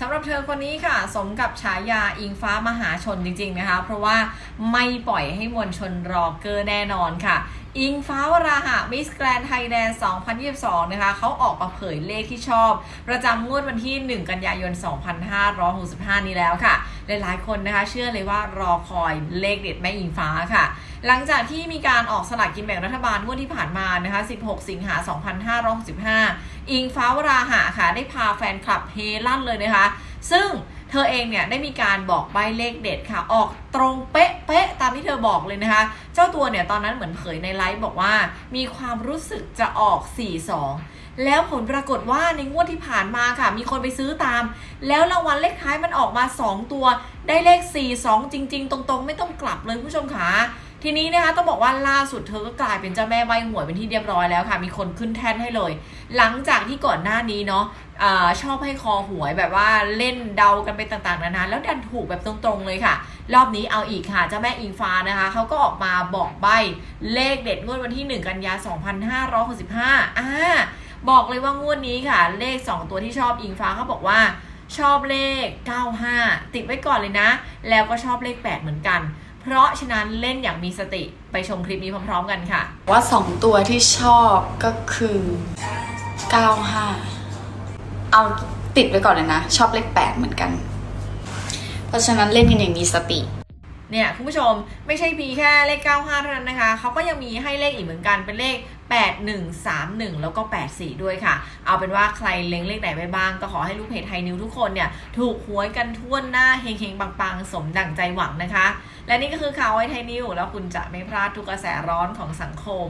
สำหรับเธอคนนี้ค่ะ สมกับฉายาอิงฟ้ามหาชนจริง ๆนะคะ เพราะว่าไม่ปล่อยให้มวลชนรอเกอร์แน่นอนค่ะ อิงฟ้าวราหะมิสแกรนไทยแลนด์ 2022 นะคะเขาออกมาเผยเลขที่ชอบ ประจำงวดวันที่ 1 กันยายน 2565 นี้แล้วค่ะ หลายๆ คนนะคะเชื่อเลยว่ารอคอยเลขเด็ดแม่อิงฟ้าค่ะ หลังจากที่มีการออกสลากกินแบ่งรัฐบาลงวดที่ผ่านมานะคะ 16 สิงหา 2565 อิงฟ้าวราหะค่ะได้พาแฟนคลับเฮลั่นเลยนะคะ ซึ่ง เธอเองเนี่ยได้มีการบอกใบเลขเด็ดค่ะ ออกตรงเป๊ะๆตามที่เธอบอกเลยนะคะ เจ้าตัวเนี่ยตอนนั้นเหมือนเผยในไลฟ์บอกว่า มีความรู้สึกจะออก 4-2 แล้วผลปรากฏว่าในงวดที่ผ่านมาค่ะ มีคนไปซื้อตาม แล้วรางวัลเลขท้ายมันออกมา 2 ตัว ได้เลข 4-2 จริง ๆ ตรงๆ ไม่ต้องกลับเลยคุณผู้ชมค่ะ ทีนี้นะคะต้องบอกว่าล่าสุดเธอก็กลายเป็นเจ้าแม่ใบหวยเป็นที่เรียบร้อยแล้วค่ะ มีคนขึ้นแท่นให้เลย หลังจากที่ก่อนหน้านี้เนาะอชอบให้คอหวยแบบว่าเล่นเดากันไปต่างๆนานาแล้วดันถูกแบบตรงๆเลยค่ะ รอบนี้เอาอีกค่ะ เจ้าแม่อิงฟ้านะคะเขาก็ออกมาบอกใบเลขเด็ดงวดวันที่ 1 กันยา 2565อ่าบอกเลยว่างวดนี้ค่ะ เลข 2 ตัวที่ชอบอิงฟ้าเขาบอกว่าชอบเลข 95 ติดไว้ก่อนเลยนะ แล้วก็ชอบเลข 8 เหมือนกัน เพราะฉะนั้นเล่นอย่างมีสติไปชมคลิปนี้พร้อมๆกันค่ะ ว่าสองตัวที่ชอบก็คือ 95 เอาติดไว้ก่อนเลยนะ ชอบเลข 8 เหมือนกัน เพราะฉะนั้นเล่นกันอย่างมีสติ เนี่ยคุณผู้ชมไม่ใช่มีแค่เลข 95 เท่านั้นนะคะเขาก็ยังมีให้เลขอีกเหมือนกันเป็นเลข 8131 แล้วก็ 84 ด้วยค่ะ เอาเป็นว่าใครเล็งเลขไหนไปบ้าง ก็ขอให้ลูกเพจไทยนิวทุกคนเนี่ย ถูกหวยกันทั่วหน้าเฮงๆ ปังๆ สมดั่งใจหวังนะคะ และนี่ก็คือข่าวไอ้ไทยนิวแล้วคุณจะไม่พลาดทุกกระแสร้อนของสังคม